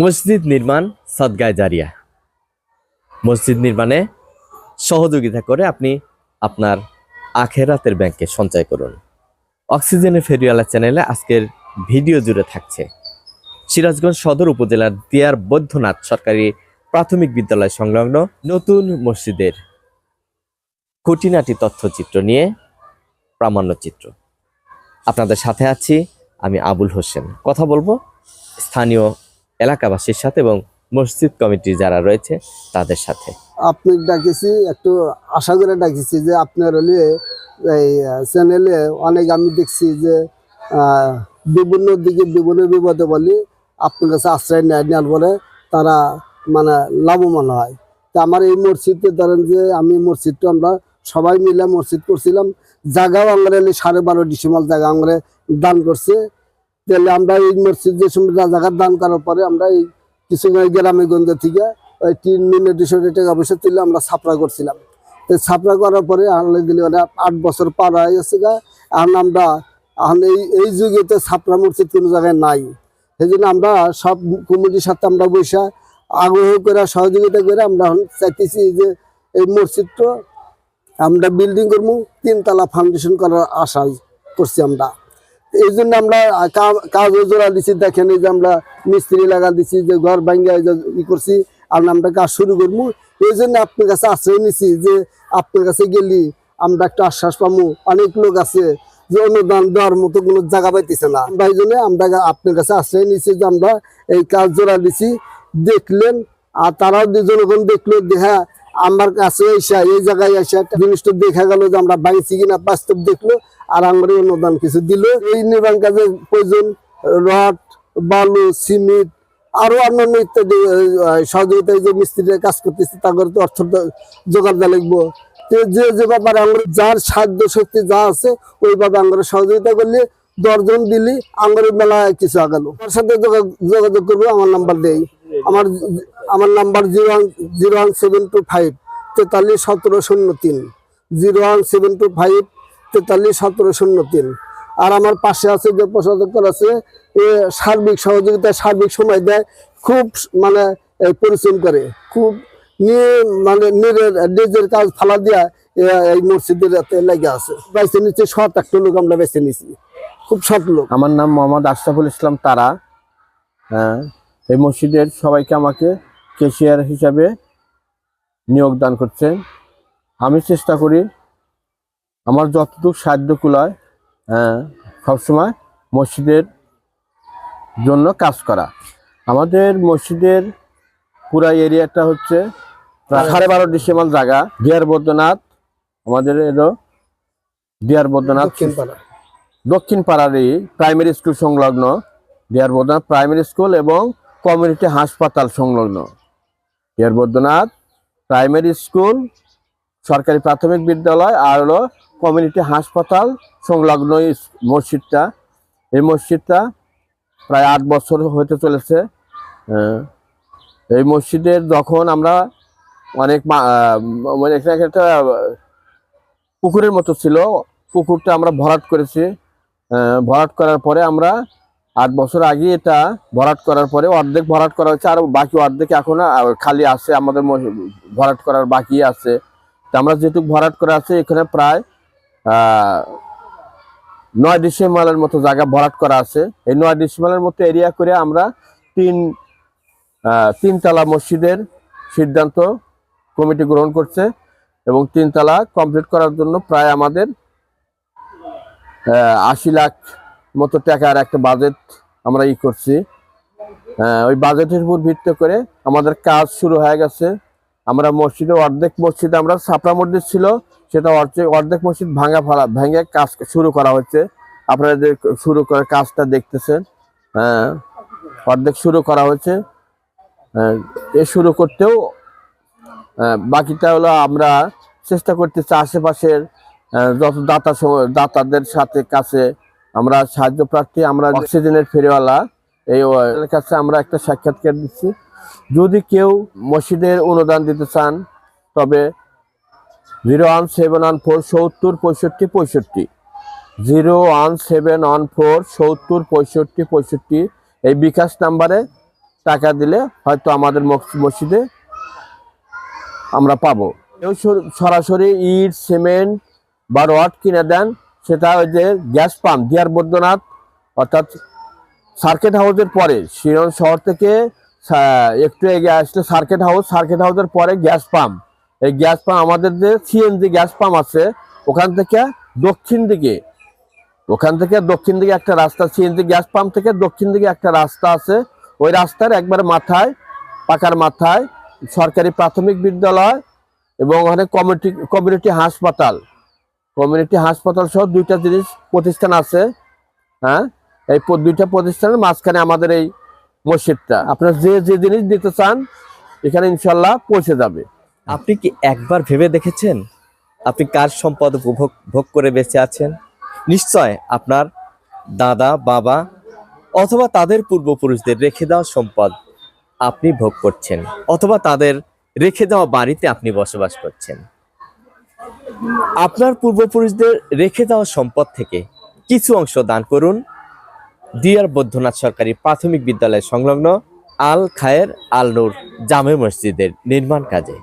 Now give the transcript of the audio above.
মসজিদ নির্মাণ সদগায় জারিয়া। মসজিদ নির্মাণে সহযোগিতা করে আপনি আপনার আখেরাতের ব্যাংকে সঞ্চয় করুন। অক্সিজেনের ফেরিওয়ালা চ্যানেলে আজকের ভিডিও জুড়ে থাকছে। সিরাজগঞ্জ সদর উপজেলার দিয়ার বৈদ্যনাথ সরকারি প্রাথমিক বিদ্যালয় সংলগ্ন নতুন মসজিদের খুঁটিনাটি তথ্যচিত্র নিয়ে প্রামাণ্যচিত্র। আপনাদের সাথে আছি আমি আবুল হোসেন। কথা বলব স্থানীয় এলাকাবাসীর সাথে এবং মসজিদ কমিটি যারা রয়েছে, তাদের সাথে। আপনি ডাকেছি, একটু আশা করে ডাকেছি যে আপনার হলে এই চ্যানেলে অনেক আমি দেখছি যে বিভিন্ন দিকে বিভিন্ন বিপদে বলি আপনার কাছে আশ্রয় নেয় নেওয়ার পরে তারা মানে লাভবান হয়। তা আমার এই মসজিদে ধরেন যে আমি মসজিদটা আমরা সবাই মিলে মসজিদ করছিলাম। জায়গাও আমরা সাড়ে বারো ডিসেম্বর জায়গা আমরা দান করছে। তাহলে আমরা এই মসজিদ যে সময় দান করার পরে আমরা এই কিছু গ্রামে গঞ্জে থেকে ওই তিন মিনিট দুশো টাকা পয়সা তুলে আমরা ছাপড়া করছিলাম। তো ছাপড়া করার পরে আনলে ওরা আট বছর পার হয়ে গেছে গা। এখন আমরা এখন এই এই যুগে তো ছাপড়া মসজিদ কোনো জায়গায় নাই। সেই জন্য আমরা সব কমিটির সাথে আমরা বসে আগ্রহ করে, সহযোগিতা করে আমরা চাইতেছি যে এই মসজিদটা আমরা বিল্ডিং করব, তিনতলা ফাউন্ডেশন করার আশাই করছি আমরা। এই জন্য আমরা কা- কাজও জোড়া দিছি, দেখেন এই যে আমরা মিস্ত্রি লাগা দিছি, যে ঘর ভাঙ্গা যে ই করছি, আর আমরা কাজ শুরু করব। এই জন্য আপনার কাছে আশ্রয় নিছি যে আপনার কাছে গেলি আমরা একটা আশ্বাস পাবো অনেক লোক আছে যে অনুদান দেওয়ার মতো কোনো জায়গা পাইতেছে না। আমরা এই জন্য আমরা আপনার কাছে আশ্রয় নিছি যে আমরা এই কাজ জোড়া দিছি। দেখলেন, আর তারাও যে জনগণ দেখল দেখা আমার কাছে এসে, এই জায়গায় এসে একটা জিনিসটা দেখা গেল যে আমরা বাইছি কিনা, বাস্তব দেখল, আর আমার অনুদান কিছু দিল। এই নির্মাণ কাজে প্রয়োজন, রড, বালু, সিমেন্ট, আরও অন্যান্য ইত্যাদি সহযোগিতায় যে মিস্ত্রিরা কাজ করতেছে, তাদের তো অর্থ জোগাড় দেওয়া লাগবো। তো যে যে ব্যাপারে আমরা যার সাধ্য শক্তি যা আছে, ওইভাবে আমরা সহযোগিতা করলে দশজন দিলি আমার মেলা কিছু আগালো। তার সাথে যোগা- যোগাযোগ করব, আমার নাম্বার দেয় আমার আমার number zero one zero one seven two five, তেতাল্লিশ সতেরো শূন্য তিন। Zero one seven two five, তেতাল্লিশ সতেরো শূন্য তিন। আর আমার পাশে আছে যে প্রশাসক আছে সার্বিক সহযোগিতা সার্বিক সময় দেয়, খুব মানে পরিশ্রম করে। খুব নিয়ে মানে নিজের নিজের কাজ ফালা দিয়া এই মসজিদের লেগে আছে। বেছে নিচ্ছে সৎ একটা লোক আমরা বেছে নিছি। খুব সৎ লোক। আমার নাম মোহাম্মদ আশরাফুল ইসলাম তারা। হ্যাঁ এই মসজিদের সবাইকে আমাকে কেশিয়ার হিসাবে নিয়োগ দান করছেন। আমি চেষ্টা করি আমার যতটুকু সাহায্য কুলায় হ্যাঁ সবসময় মসজিদের জন্য কাজ করা। আমাদের মসজিদের পুরা এরিয়াটা হচ্ছে সাড়ে বারো ডিসেম্বর জায়গা। ডিয়ার বৈদ্যনাথ আমাদের এলো ডিয়ার বৈদ্যনাথ দক্ষিণ দক্ষিণ পাড়ারই প্রাইমারি স্কুল সংলগ্ন। ডিয়ার বৈদ্যনাথ প্রাইমারি স্কুল এবং কমিউনিটি হাসপাতাল সংলগ্ন। ডিয়ার বৈদ্যনাথ প্রাইমারি স্কুল সরকারি প্রাথমিক বিদ্যালয় আর হলো কমিউনিটি হাসপাতাল সংলগ্ন মসজিদটা। এই মসজিদটা প্রায় আট বছর হতে চলেছে। আহ, এই মসজিদের যখন আমরা অনেক মানে এখানে একটা পুকুরের মতো ছিল। পুকুরটা আমরা ভরাট করেছি। আহ, ভরাট করার পরে আমরা আট বছর আগে এটা ভরাট করার পরে অর্ধেক ভরাট করা হয়েছে, আর বাকি অর্ধেক এখনও খালি আছে, আমাদের ভরাট করার বাকি আছে। তা আমরা যেটুকু ভরাট করা আছে, এখানে প্রায় নয় ডিসেম্বরের মতো জায়গা ভরাট করা আছে। এই নয় ডিসেম্বরের মতো এরিয়া করে আমরা তিন তিনতলা মসজিদের সিদ্ধান্ত কমিটি গ্রহণ করছে, এবং তিনতলা কমপ্লিট করার জন্য প্রায় আমাদের আশি লাখ মতো টাকার একটা বাজেট আমরা ই করছি। আহ, ওই বাজেটের উপর ভিত্তি করে আমাদের কাজ শুরু হয়ে গেছে। আমরা মসজিদে অর্ধেক মসজিদে আমরা ছাপড়া মসজিদ ছিল সেটা অর্ধেক অর্ধেক মসজিদ ভাঙা ফালা ভেঙে কাজ শুরু করা হচ্ছে। আপনারা যে শুরু করে কাজটা দেখতেছেন হ্যাঁ অর্ধেক শুরু করা হয়েছে। হ্যাঁ, এ শুরু করতেও আহ, বাকিটা হলো আমরা চেষ্টা করতেছি আশেপাশের যত দাতা দাতাদের সাথে কাছে আমরা সাহায্য প্রার্থী আমরা অক্সিজেনের ফেরিওয়ালা, এই কাছে আমরা একটা সাক্ষাৎকার দিচ্ছি। যদি কেউ মসজিদের অনুদান দিতে চান, তবে zero one seven one four সত্তর পঁয়ষট্টি পঁয়ষট্টি। Zero one seven one four সত্তর পঁয়ষট্টি পঁয়ষট্টি, এই বিকাশ নাম্বারে টাকা দিলে হয়তো আমাদের মসজিদে আমরা পাবো। কেউ সর- সরাসরি ইট, সিমেন্ট বা রড কিনে দেন সেটা ওই যে গ্যাস পাম্প দিয়ার বৈদ্যনাথ, অর্থাৎ সার্কিট হাউসের পরে শিরন শহর থেকে একটু এগিয়ে আসলে সার্কিট হাউস সার্কিট হাউসের পরে গ্যাস পাম্প। এই গ্যাস পাম্প, আমাদের যে সিএনজি গ্যাস পাম্প আছে, ওখান থেকে দক্ষিণ দিকে, ওখান থেকে দক্ষিণ দিকে একটা রাস্তা সিএনজি গ্যাস পাম্প থেকে দক্ষিণ দিকে একটা রাস্তা আছে। ওই রাস্তার একবার মাথায়, পাকার মাথায় সরকারি প্রাথমিক বিদ্যালয় এবং ওখানে কমিউনিটি কমিউনিটি হাসপাতাল। কমিউনিটি হাসপাতাল সহ দুইটা জিনিস প্রতিষ্ঠান আছে। হ্যাঁ? এই দুইটা প্রতিষ্ঠানের মাঝখানে আমাদের এই মসজিদটা। আপনার যে যে জিনিস দিতে চান, এখানে ইনশাল্লাহ পৌঁছে যাবে। আপনি কি একবার ভেবে দেখেছেন? আপনি কার সম্পদ উপভোগ, ভোগ করে বেঁচে আছেন? নিশ্চয় আপনার দাদা, বাবা অথবা তাদের পূর্বপুরুষদের রেখে দেওয়া সম্পদ আপনি ভোগ করছেন, অথবা তাদের রেখে দেওয়া বাড়িতে আপনি বসবাস করছেন। আপনার পূর্বপুরুষদের রেখে দেওয়া সম্পদ থেকে কিছু অংশ দান করুন। দিয়ার বৈদ্যনাথ সরকারি প্রাথমিক বিদ্যালয় সংলগ্ন আল খায়ের আল নূর জামে মসজিদের নির্মাণ কাজে।